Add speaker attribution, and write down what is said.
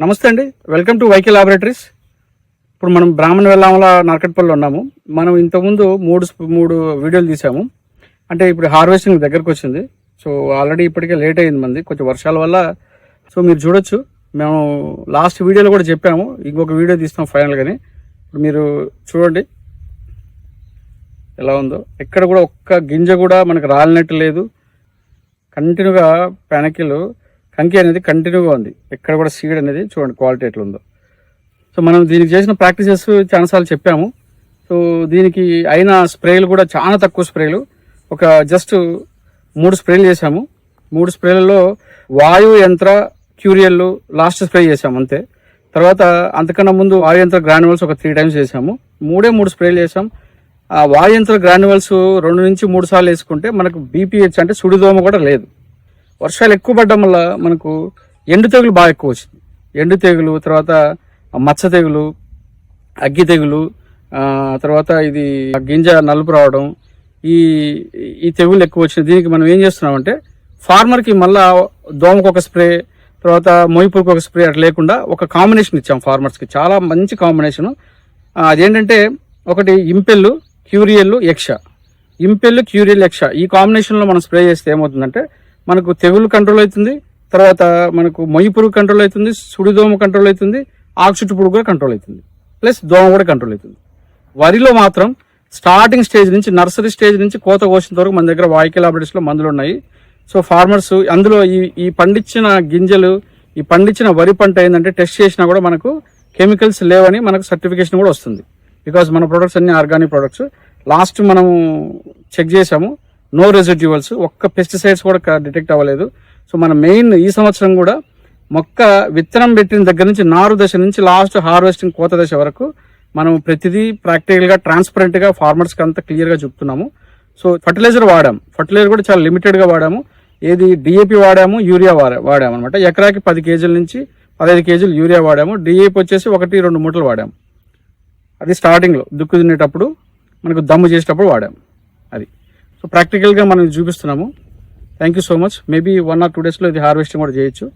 Speaker 1: నమస్తే అండి. Welcome to YK laboratories ఇప్పుడు మనం బ్రాహ్మణ వెల్లామల నరకట్పల్లిలో ఉన్నాము. మనం ఇంతకుముందు మూడు మూడు వీడియోలు తీసాము. అంటే ఇప్పుడు హార్వెస్టింగ్ దగ్గరకు వచ్చింది. సో ఆల్రెడీ ఇప్పటికే లేట్ అయింది మంది. కొంచెం వర్షాల వల్ల. సో మీరు చూడొచ్చు. మేము లాస్ట్ వీడియోలో కూడా చెప్పాము. ఇంకొక వీడియో తీస్తాం ఫైనల్గాని. ఇప్పుడు మీరు చూడండి. ఎలా ఉందో. ఎక్కడ కూడా ఒక్క గింజ కూడా మనకు రాలినట్టు లేదు. కంటిన్యూగా పెనకిలు కంకి అనేది కంటిన్యూగా ఉంది. ఎక్కడ కూడా సీడ్ అనేది చూడండి క్వాలిటీ ఎట్లుందో. సో మనం దీనికి చేసిన ప్రాక్టీసెస్ చాలాసార్లు చెప్పాము. సో దీనికి అయిన స్ప్రేలు కూడా చాలా తక్కువ స్ప్రేలు. ఒక జస్ట్ మూడు స్ప్రేలు చేశాము. మూడు స్ప్రేలలో వాయు యంత్ర క్యూరియల్ లాస్ట్ స్ప్రే చేసాము అంతే. తర్వాత అంతకన్నా ముందు వాయు యంత్ర గ్రాన్యువల్స్ ఒక త్రీ టైమ్స్ చేసాము మూడే మూడు స్ప్రేలు చేసాం ఆ వాయు యంత్ర గ్రాన్యువల్స్ రెండు నుంచి మూడు సార్లు వేసుకుంటే మనకు బీపీహెచ్ అంటే సుడిదోమ కూడా లేదు. వర్షాలు ఎక్కువ పడడం వల్ల మనకు ఎండు తెగులు బాగా ఎక్కువ వచ్చింది. ఎండు తెగులు తర్వాత మచ్చ తెగులు అగ్గి తెగులు తర్వాత ఇది గింజ నలుపు రావడం ఈ ఈ తెగులు ఎక్కువ వచ్చింది దీనికి మనం ఏం చేస్తున్నామంటే ఫార్మర్కి మళ్ళా దోమకు ఒక స్ప్రే తర్వాత మొయిపురికి ఒక స్ప్రే అట్లా లేకుండా ఒక కాంబినేషన్ ఇచ్చాం ఫార్మర్స్కి. చాలా మంచి కాంబినేషన్. అదేంటంటే ఒకటి ఇంపెల్లు క్యూరియల్ యక్ష. ఇంపెల్ క్యూరియల్ యక్ష. ఈ కాంబినేషన్లో మనం స్ప్రే చేస్తే ఏమవుతుందంటే మనకు తెగులు కంట్రోల్ అవుతుంది. తర్వాత మనకు మొయ్యి పురుగు కంట్రోల్ అవుతుంది సుడిదోమ కంట్రోల్ అవుతుంది ఆకుచుట్టు పురుగు కూడా కంట్రోల్ అవుతుంది. ప్లస్ దోమ కూడా కంట్రోల్ అవుతుంది. వరిలో మాత్రం స్టార్టింగ్ స్టేజ్ నుంచి నర్సరీ స్టేజ్ నుంచి కోత కోసిన వరకు మన దగ్గర వాయికల్ లాబొరేటరీస్లో మందులు ఉన్నాయి. సో ఫార్మర్స్ అందులో ఈ ఈ పండించిన గింజలు ఈ పండించిన వరి పంట ఏంటంటే టెస్ట్ చేసినా కూడా మనకు కెమికల్స్ లేవని మనకు సర్టిఫికేషన్ కూడా వస్తుంది. బికాజ్ మన ప్రొడక్ట్స్ అన్ని ఆర్గానిక్ ప్రొడక్ట్స్ లాస్ట్ మనము చెక్ చేసాము. నో రెసిడ్యువల్స్ ఒక్క పెస్టిసైడ్స్ కూడా డిటెక్ట్ అవ్వలేదు. సో మన మెయిన్ ఈ సంవత్సరం కూడా మొక్క విత్తనం పెట్టిన దగ్గర నుంచి నారు దశ నుంచి లాస్ట్ హార్వెస్టింగ్ కోత దశ వరకు మనం ప్రతిదీ ప్రాక్టికల్గా ట్రాన్స్పరెంట్గా ఫార్మర్స్కి అంతా క్లియర్గా చెప్తున్నాము. So fertiliser వాడాం. ఫర్టిలైజర్ కూడా చాలా లిమిటెడ్గా వాడాము. ఏది డిఏపి వాడాము యూరియా వాడా వాడాము అనమాట ఎకరాకి పది కేజీల నుంచి పదహైదు కేజీలు యూరియా వాడాము. డిఏపి వచ్చేసి ఒకటి రెండు మూటలు వాడాము. అది స్టార్టింగ్లో దుక్కు తినేటప్పుడు మనకు దమ్ము చేసేటప్పుడు వాడాము. అది. సో ప్రాక్టికల్గా మనం చూపిస్తున్నాము. Thank you so much maybe one or two డేస్లో ఇది హార్వెస్టింగ్ కూడా చేయొచ్చు.